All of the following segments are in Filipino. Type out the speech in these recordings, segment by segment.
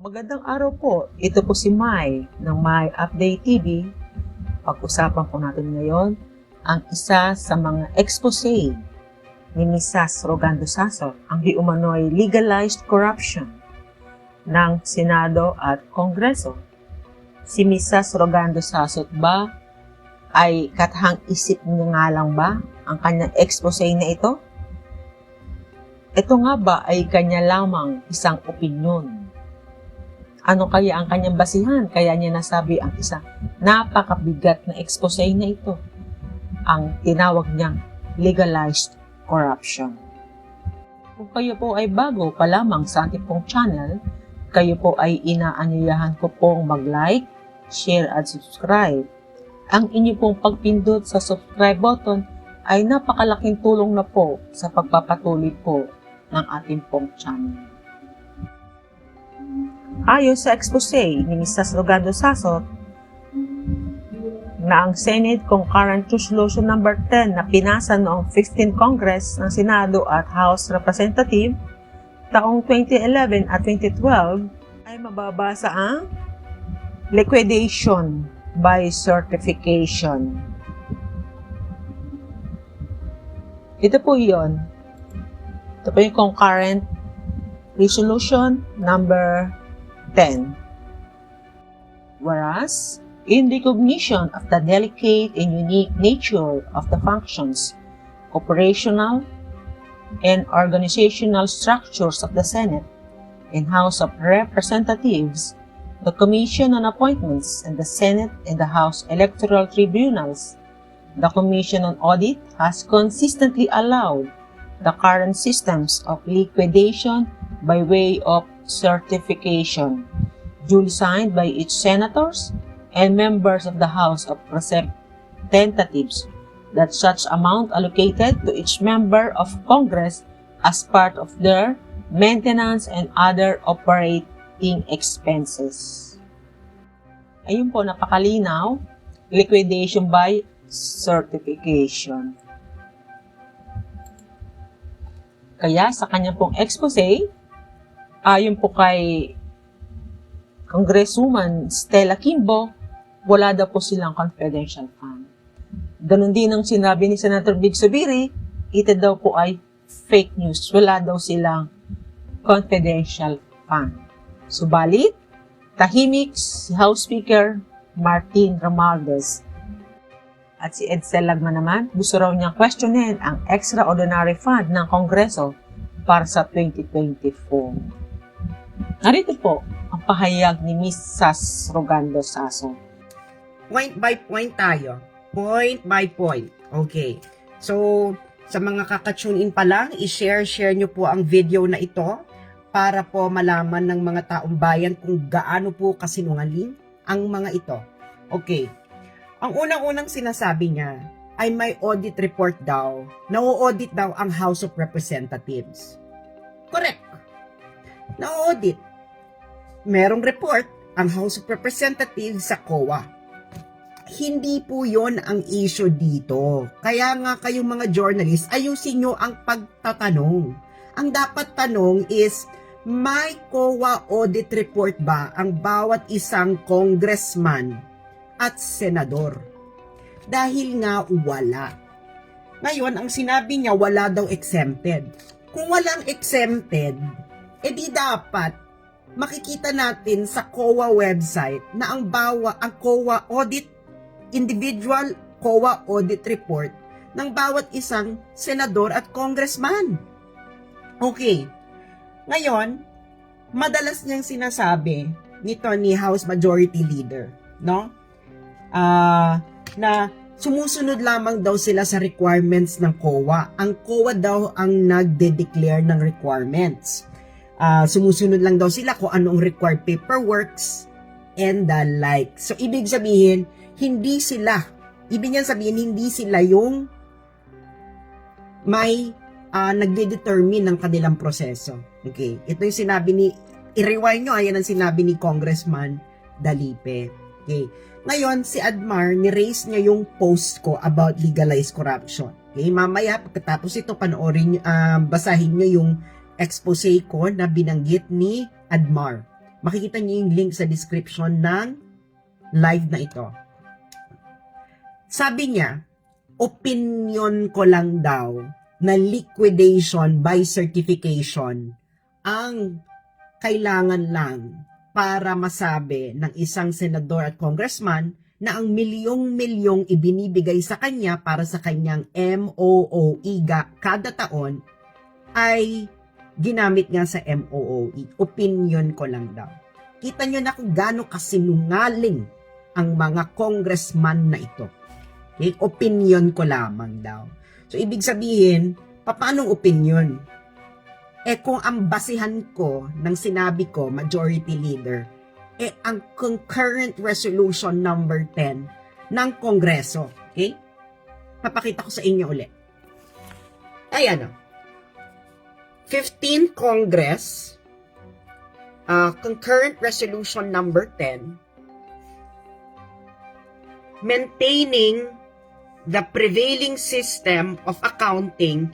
Magandang araw po. Ito po si Mai ng My Update TV. Pag-usapan po natin ngayon ang isa sa mga expose ni Mrs. Rogando Sasso, ang di umano'y legalized corruption ng Senado at Kongreso. Si Mrs. Rogando Sasso ba ay katahang isip niya nga lang ba ang kanyang expose na ito? Ito nga ba ay kanya lamang isang opinyon ano kaya ang kanyang basihan? Kaya niya nasabi ang isang napakabigat na expose na ito. Ang tinawag niyang legalized corruption. Kung kayo po ay bago pa lamang sa ating pong channel, kayo po ay inaanyayahan ko pong mag-like, share at subscribe. Ang inyo pong pagpindot sa subscribe button ay napakalaking tulong na po sa pagpapatuloy po ng ating pong channel. Ayon sa expose ni Mrs. Rogando Sasot, na ang Senate Concurrent Resolution Number 10 na pinasa noong 15 Congress ng Senado at House Representative taong 2011 at 2012 ay mababasa ang liquidation by certification. Ito po yon. Ito po yung concurrent resolution number 10. Whereas, in recognition of the delicate and unique nature of the functions, operational, and organizational structures of the Senate and House of Representatives, the Commission on Appointments, and the Senate and the House Electoral Tribunals, the Commission on Audit has consistently allowed the current systems of liquidation by way of certification, duly signed by each senators and members of the House of Representatives, that such amount allocated to each member of Congress as part of their maintenance and other operating expenses. Ayun po, napakalinaw. Liquidation by certification. Kaya sa kanya pong expose, ayon po kay Congresswoman Stella Kimbo, wala daw po silang confidential fund. Ganon din ang sinabi ni Senator Big Subiri, ito daw po ay fake news. Wala daw silang confidential fund. Subalit, tahimik si House Speaker Martin Romualdez at si Edsel Lagman naman, gusto raw niyang questionin ang extraordinary fund ng Kongreso para sa 2024. Narito po ang pahayag ni. Sas Rogando Saso. point by point tayo. Point by point. Okay. So, sa mga kakatune in pa lang, i-share-share nyo po ang video na ito para po malaman ng mga taong bayan kung gaano po kasinungaling ang mga ito. Okay. Ang unang-unang sinasabi niya ay may audit report daw. Na-audit daw ang House of Representatives. Correct. Na-audit. Merong report ang House of Representatives sa COA hindi po yon ang issue dito. Kaya nga kayong mga journalist, ayusin nyo ang pagtatanong. Ang dapat tanong is, may COA audit report ba ang bawat isang congressman at senador? Dahil nga wala. Ngayon, ang sinabi niya, wala daw exempted. Kung walang exempted, edi dapat makikita natin sa COA website na ang bawa ang COA audit individual COA audit report ng bawat isang senador at congressman. Okay. Ngayon, madalas niyang sinasabi nito ni House Majority Leader, no? Ah, na sumusunod lamang daw sila sa requirements ng COA. Ang COA daw ang nagde-declare ng requirements. Ah, sumusunod lang daw sila kung anong required paperworks and the like. So, ibig sabihin, hindi sila, ibig niyan sabihin, hindi sila yung may uh, nagde-determine ng kanilang proseso. Okay, ito yung sinabi ni, i-rewind nyo, ayan ang sinabi ni Congressman Dalipe. Okay, ngayon, si Admar, ni-raise niya yung post ko about legalized corruption. Okay, mamaya, pagkatapos ito, panoorin, uh, basahin nyo yung expose ko na binanggit ni Admar. Makikita niyo yung link sa description ng live na ito. Sabi niya, opinion ko lang daw na liquidation by certification ang kailangan lang para masabi ng isang senador at congressman na ang milyong-milyong ibinibigay sa kanya para sa kanyang MOOE kada taon ay ginamit nga sa MOOE. Opinion ko lang daw. Kita nyo na kung gaano kasinungaling ang mga congressman na ito. Okay? Opinion ko lamang daw. So, ibig sabihin, paano opinion? Eh kung ang basihan ko ng sinabi ko, majority leader, eh ang concurrent resolution number 10 ng Kongreso. Okay? Papakita ko sa inyo ulit. Ayan o. 15 Congress, uh, concurrent resolution number 10, maintaining the prevailing system of accounting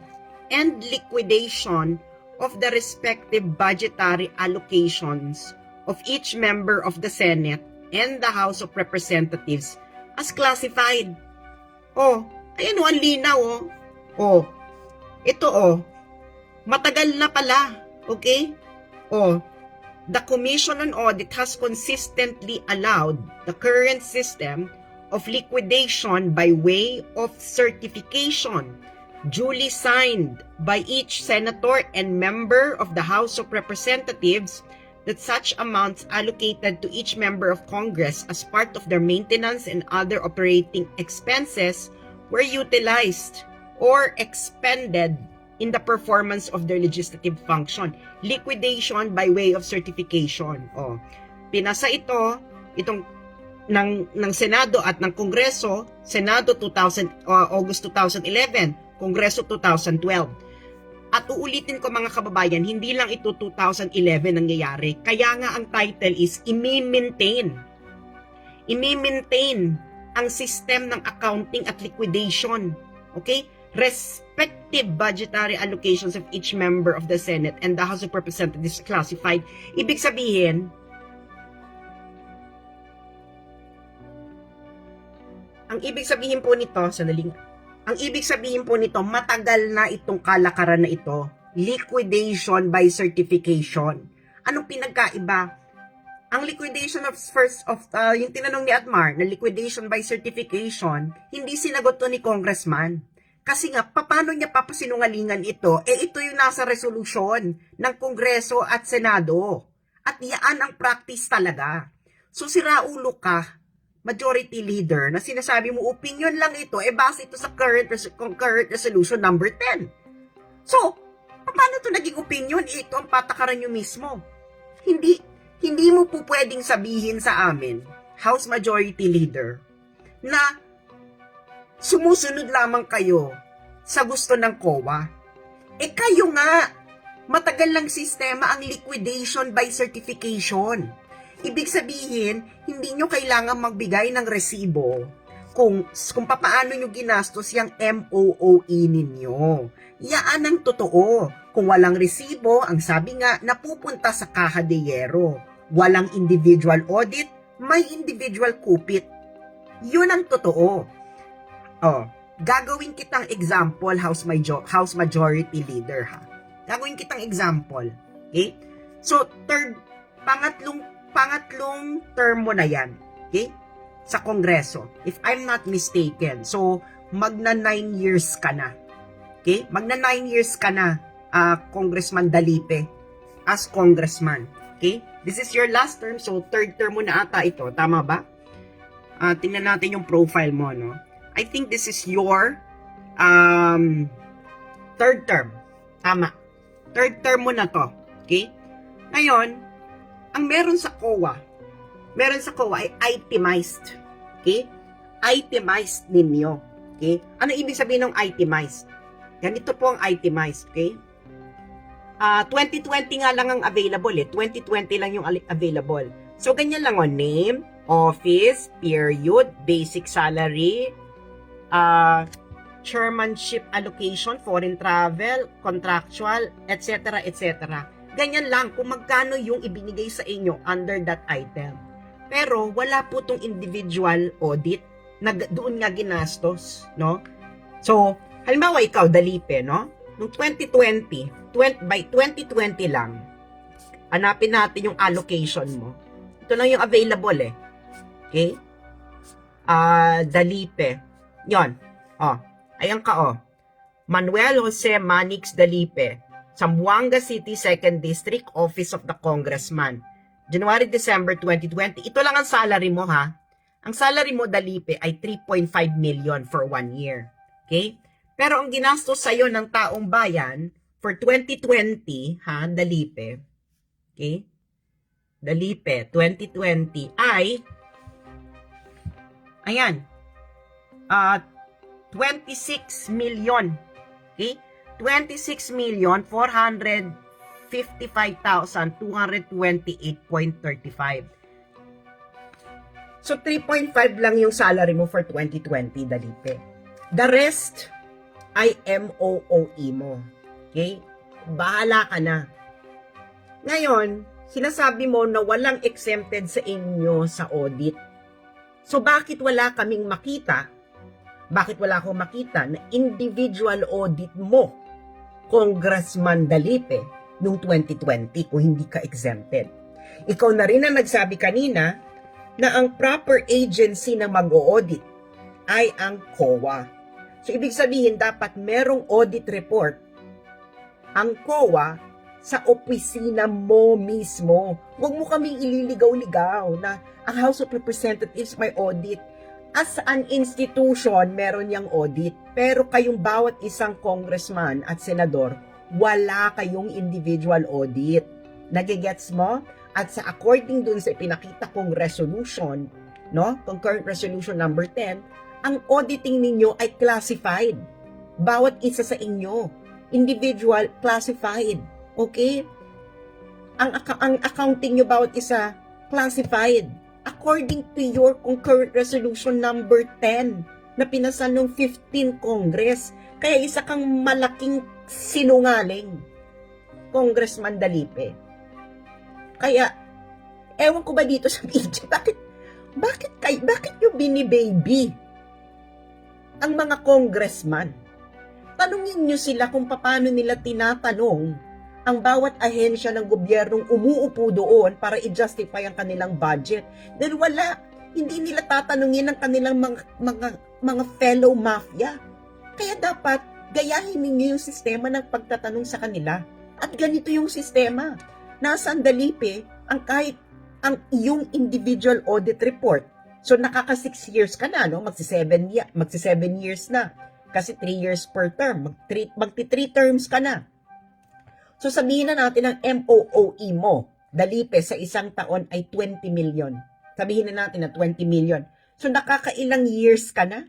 and liquidation of the respective budgetary allocations of each member of the Senate and the House of Representatives as classified. Oh, ayan o, ang linaw oh. Oh, ito oh, matagal na pala, okay? Oh, the Commission on Audit has consistently allowed the current system of liquidation by way of certification duly signed by each senator and member of the House of Representatives that such amounts allocated to each member of Congress as part of their maintenance and other operating expenses were utilized or expended in the performance of their legislative function. Liquidation by way of certification. O, pinasa ito, itong ng, ng Senado at ng Kongreso, Senado 2000, uh, August 2011, Kongreso 2012. At uulitin ko mga kababayan, hindi lang ito 2011 nangyayari. Kaya nga ang title is imi-maintain. Imi-maintain ang system ng accounting at liquidation. Okay? Respective budgetary allocations of each member of the Senate and the House of Representatives classified. Ibig sabihin, ang ibig sabihin po nito, sanaling, ang ibig sabihin po nito, matagal na itong kalakaran na ito, liquidation by certification. Anong pinagkaiba? Ang liquidation of first of uh, yung tinanong ni Atmar na liquidation by certification, hindi sinagot to ni congressman. Kasi nga, paano niya papasinungalingan ito? Eh, ito yung nasa resolusyon ng Kongreso at Senado. At yaan ang practice talaga. So, si Raulo ka, majority leader, na sinasabi mo, opinion lang ito, eh, base ito sa current, res- current resolution number 10. So, paano ito naging opinion? Eh, Ito ang patakaran nyo mismo. Hindi, hindi mo po pwedeng sabihin sa amin, House Majority Leader, na sumusunod lamang kayo sa gusto ng COA. Eh kayo nga, matagal lang sistema ang liquidation by certification. Ibig sabihin, hindi nyo kailangan magbigay ng resibo kung, kung papaano nyo ginastos yung MOOE ninyo. Yaan ang totoo. Kung walang resibo, ang sabi nga, napupunta sa kaha de. Walang individual audit, may individual kupit. Yun ang totoo. Oh, gagawin kitang example, House, Majo- House Majority Leader, ha? Gagawin kitang example. Okay? So, third, pangatlong, pangatlong term mo na yan. Okay? Sa Kongreso. If I'm not mistaken. So, magna nine years ka na. Okay? Magna nine years ka na, ah, Congressman Dalipe, as congressman. Okay? This is your last term, so third term mo na ata ito. Tama ba? Ah, tingnan natin yung profile mo, no? I think this is your um, third term. Tama. Third term mo na to. Okay? Ngayon, ang meron sa COA, meron sa COA ay itemized. Okay? Itemized ninyo. Okay? Ano ibig sabihin ng itemized? Ganito po ang itemized. Okay? Ah, 2020 nga lang ang available eh. 2020 lang yung available. So, ganyan lang o. Name, office, period, basic salary, uh, chairmanship allocation, foreign travel, contractual, etc., etc. Ganyan lang kung magkano yung ibinigay sa inyo under that item. Pero wala po tong individual audit na doon nga ginastos, no? So, halimbawa ikaw, Dalipe, no? Noong 2020, 20 by 2020 lang, hanapin natin yung allocation mo. Ito lang yung available eh. Okay? Ah, Dalipe. Yon. Oh, ayan ka oh. Manuel Jose Manix Dalipe, Zamboanga City 2nd District, Office of the Congressman. January-December 2020. Ito lang ang salary mo ha. Ang salary mo, Dalipe, ay 3.5 million for one year. Okay? Pero ang ginastos sa'yo ng taong bayan for 2020, ha, Dalipe, okay? Dalipe, 2020 ay, ayan, ah 26 million. Okay? 26 million 455,228.35. So 3.5 lang yung salary mo for 2020, Dalipe. The rest ay MOOE mo. Okay? Bahala ka na. Ngayon, sinasabi mo na walang exempted sa inyo sa audit. So bakit wala kaming makita bakit wala akong makita na individual audit mo, Congressman Dalipe, noong 2020 kung hindi ka exempted? Ikaw na rin ang nagsabi kanina na ang proper agency na mag-audit ay ang COA. So, ibig sabihin, dapat merong audit report ang COA sa opisina mo mismo. Huwag mo kaming ililigaw-ligaw na ang House of Representatives may audit as an institution, meron niyang audit. Pero kayong bawat isang congressman at senador, wala kayong individual audit. Nagigets mo? At sa according dun sa pinakita kong resolution, no? Concurrent resolution number 10, ang auditing ninyo ay classified. Bawat isa sa inyo. Individual, classified. Okay? Ang, ang accounting nyo bawat isa, classified according to your concurrent resolution number 10 na pinasa nung 15 Congress. Kaya isa kang malaking sinungaling, Congressman Dalipe. Kaya, ewan ko ba dito sa video, bakit, bakit, kay, bakit nyo binibaby ang mga congressman? Tanungin nyo sila kung paano nila tinatanong ang bawat ahensya ng gobyernong umuupo doon para i-justify ang kanilang budget. Dahil wala, hindi nila tatanungin ang kanilang mga, mga, mga fellow mafia. Kaya dapat gayahin ninyo yung sistema ng pagtatanong sa kanila. At ganito yung sistema. Nasa ang dalipe ang kahit ang iyong individual audit report. So nakaka 6 years ka na, no? Magsi 7 year, magsi 7 years na. Kasi 3 years per term. Mag magti 3 terms ka na. So sabihin na natin ang MOOE mo, dalipe sa isang taon ay 20 million. Sabihin na natin na 20 million. So nakakailang years ka na?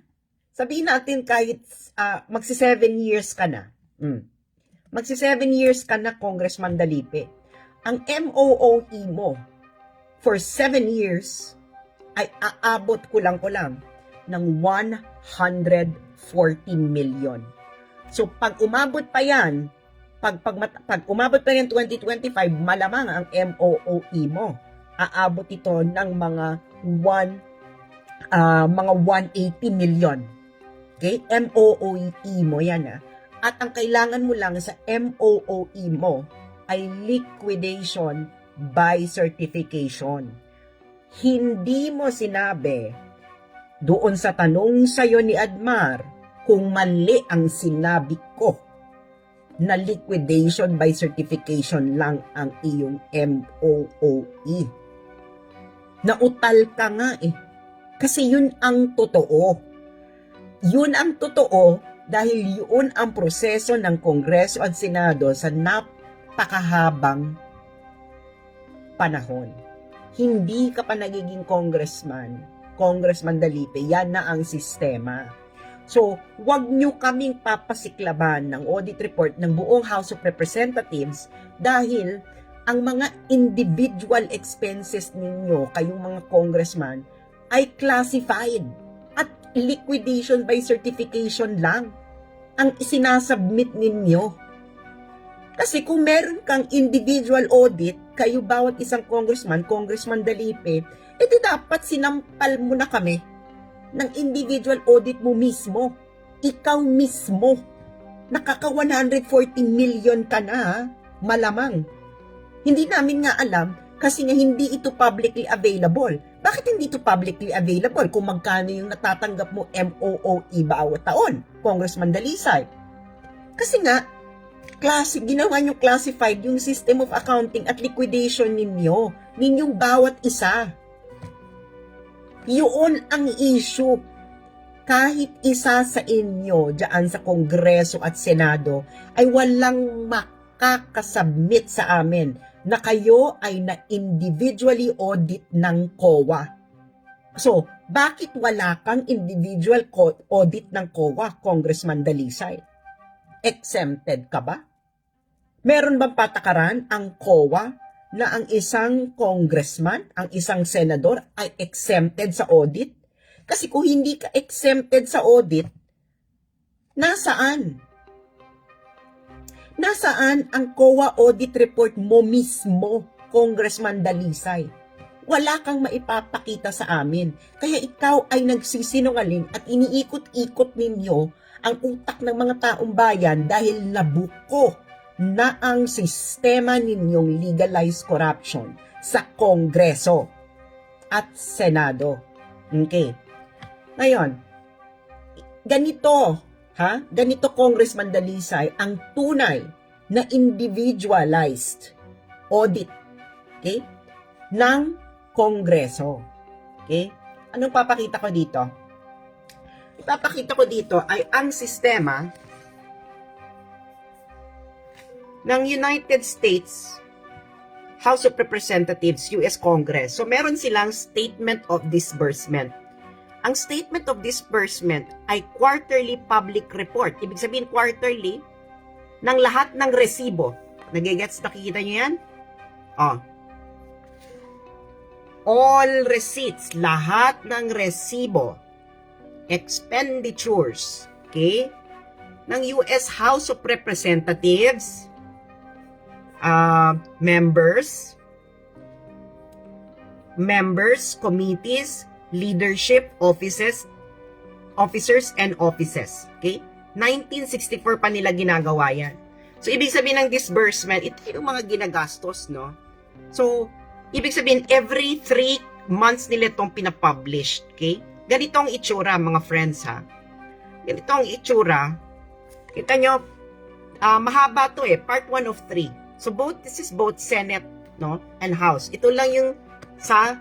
Sabihin natin kahit uh, magsi 7 years ka na. Mm. Magsi 7 years ka na, Congressman Dalipe. Ang MOOE mo for 7 years ay aabot kulang-kulang ng 140 million. So pag umabot pa yan pag, pag, pag umabot pa ng 2025, malamang ang MOOE mo. Aabot ito ng mga 1 uh, mga 180 million. Okay? MOOE mo yan ah. At ang kailangan mo lang sa MOOE mo ay liquidation by certification. Hindi mo sinabi doon sa tanong sa'yo ni Admar kung mali ang sinabi ko na liquidation by certification lang ang iyong MOOE. Nautal ka nga eh. Kasi yun ang totoo. Yun ang totoo dahil yun ang proseso ng Kongreso at Senado sa napakahabang panahon. Hindi ka pa nagiging congressman, congressman Dalipe, yan na ang sistema. So, wag nyo kaming papasiklaban ng audit report ng buong House of Representatives dahil ang mga individual expenses ninyo, kayong mga congressman, ay classified at liquidation by certification lang ang isinasubmit ninyo. Kasi kung meron kang individual audit, kayo bawat isang congressman, congressman Dalipe, edi dapat sinampal mo na kami ng individual audit mo mismo. Ikaw mismo. Nakaka 140 million ka na, malamang. Hindi namin nga alam kasi nga hindi ito publicly available. Bakit hindi ito publicly available kung magkano yung natatanggap mo MOOE bawat taon, Congressman Dalisay? Kasi nga, klase, ginawa nyo classified yung system of accounting at liquidation ninyo, ninyong bawat isa. Yun ang issue. Kahit isa sa inyo dyan sa Kongreso at Senado ay walang makakasubmit sa amin na kayo ay na-individually audit ng COA. So, bakit wala kang individual audit ng COA, Congressman Dalisay? Exempted ka ba? Meron bang patakaran ang COA na ang isang congressman, ang isang senador ay exempted sa audit? Kasi kung hindi ka exempted sa audit, nasaan? Nasaan ang COA audit report mo mismo, Congressman Dalisay? Wala kang maipapakita sa amin. Kaya ikaw ay nagsisinungaling at iniikot-ikot ninyo ang utak ng mga taong bayan dahil nabuko na ang sistema ninyong legalized corruption sa Kongreso at Senado. Okay. Ngayon, ganito, ha? Ganito Congressman Dalisay ang tunay na individualized audit, okay? ng Kongreso. Okay? Anong papakita ko dito? Ipapakita ko dito ay ang sistema ng United States House of Representatives, US Congress. So meron silang Statement of Disbursement. Ang Statement of Disbursement ay quarterly public report. Ibig sabihin quarterly ng lahat ng resibo. Nagigets? Nakikita niyo yan? Oh. All receipts, lahat ng resibo, expenditures, okay, ng US House of Representatives, uh, members, members, committees, leadership, offices, officers, and offices. Okay? 1964 pa nila ginagawa yan. So, ibig sabihin ng disbursement, ito yung mga ginagastos, no? So, ibig sabihin, every three months nila itong pinapublish. Okay? Ganito ang itsura, mga friends, ha? Ganito ang itsura. Kita nyo, ah, mahaba to eh. Part 1 of 3. So, both, this is both Senate, no? And House. Ito lang yung sa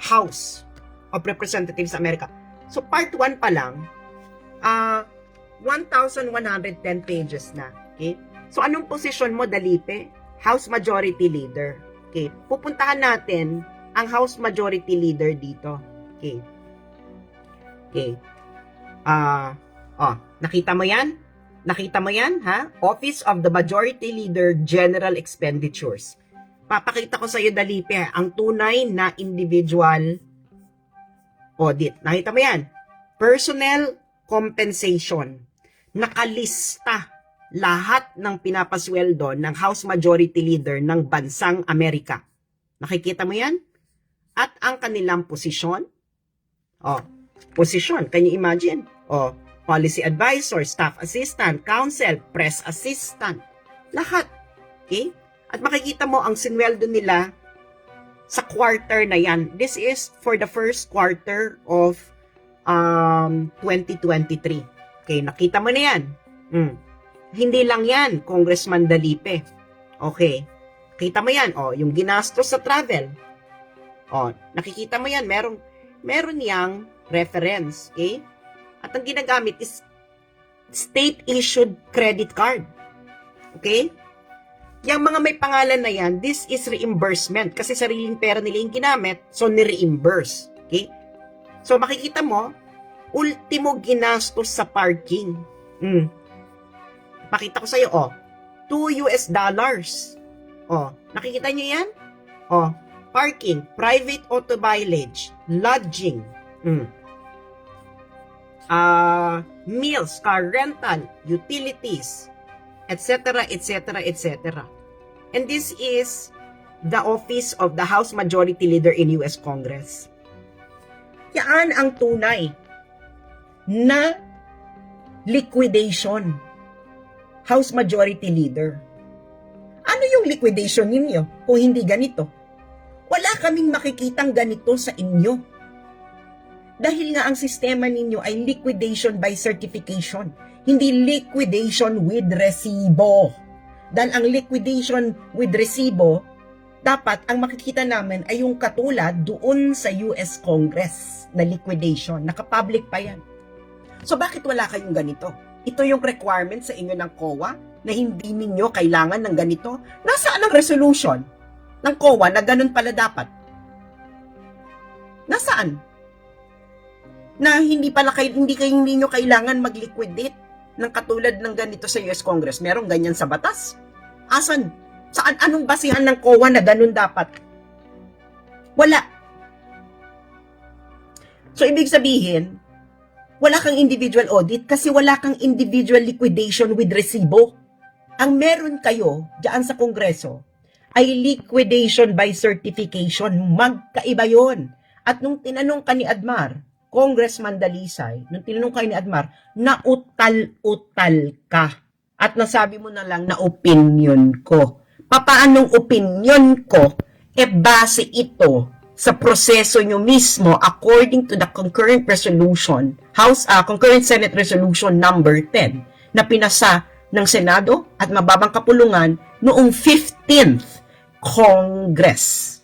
House of Representatives America. So, part 1 pa lang, ah, 1,110 pages na. Okay? So, anong posisyon mo, Dalipe? House Majority Leader. Okay? Pupuntahan natin ang House Majority Leader dito. Okay? Okay. Ah, oh, nakita mo yan? Nakita mo yan, ha? Office of the Majority Leader General Expenditures. Papakita ko sa iyo, Dalipe, ang tunay na individual audit. Nakita mo yan? Personnel compensation. Nakalista lahat ng pinapasweldo ng House Majority Leader ng bansang Amerika. Nakikita mo yan? At ang kanilang posisyon. Oh, posisyon. Can you imagine? Oh, policy advisor, staff assistant, counsel, press assistant. Lahat. Okay? At makikita mo ang sinweldo nila sa quarter na yan. This is for the first quarter of um, 2023. Okay, nakita mo na yan. Mm. Hindi lang yan, Congressman Dalipe. Okay. Kita mo yan, oh, yung ginastos sa travel. Oh, nakikita mo yan, merong meron yang reference, okay? At ang ginagamit is state-issued credit card. Okay? Yung mga may pangalan na yan, this is reimbursement kasi sariling pera nila yung ginamit, so ni-reimburse. Okay? So makikita mo, ultimo ginastos sa parking. Mm. Pakita ko sa'yo, oh, 2 US dollars. Oh, nakikita niyo yan? Oh, parking, private auto mileage, lodging, mm. Ah, meals, car rental, utilities, etc., etc., etc. And this is the office of the House Majority Leader in US Congress. Yan ang tunay na liquidation. House Majority Leader. Ano yung liquidation ninyo kung hindi ganito? Wala kaming makikitang ganito sa inyo. Dahil nga ang sistema ninyo ay liquidation by certification, hindi liquidation with resibo. Dahil ang liquidation with resibo, dapat ang makikita namin ay yung katulad doon sa US Congress na liquidation. Nakapublic pa yan. So bakit wala kayong ganito? Ito yung requirement sa inyo ng COA na hindi ninyo kailangan ng ganito. Nasaan ang resolution ng COA na ganun pala dapat? Nasaan? Na hindi pala kay, hindi kayo hindi nyo kailangan mag-liquidate ng katulad ng ganito sa US Congress. Merong ganyan sa batas? Asan? Saan? Anong basihan ng COA na ganun dapat? Wala. So, ibig sabihin, wala kang individual audit kasi wala kang individual liquidation with resibo. Ang meron kayo diyan sa Kongreso ay liquidation by certification. Magkaiba yon. At nung tinanong ka ni Admar, Congressman Dalisay, nung tinanong ka ni Admar, nautal-utal ka. At nasabi mo na lang na opinion ko. Papaanong opinion ko, e base ito sa proseso nyo mismo according to the concurrent resolution, House ah, concurrent Senate Resolution number 10 na pinasa ng Senado at mababang kapulungan noong 15th Congress.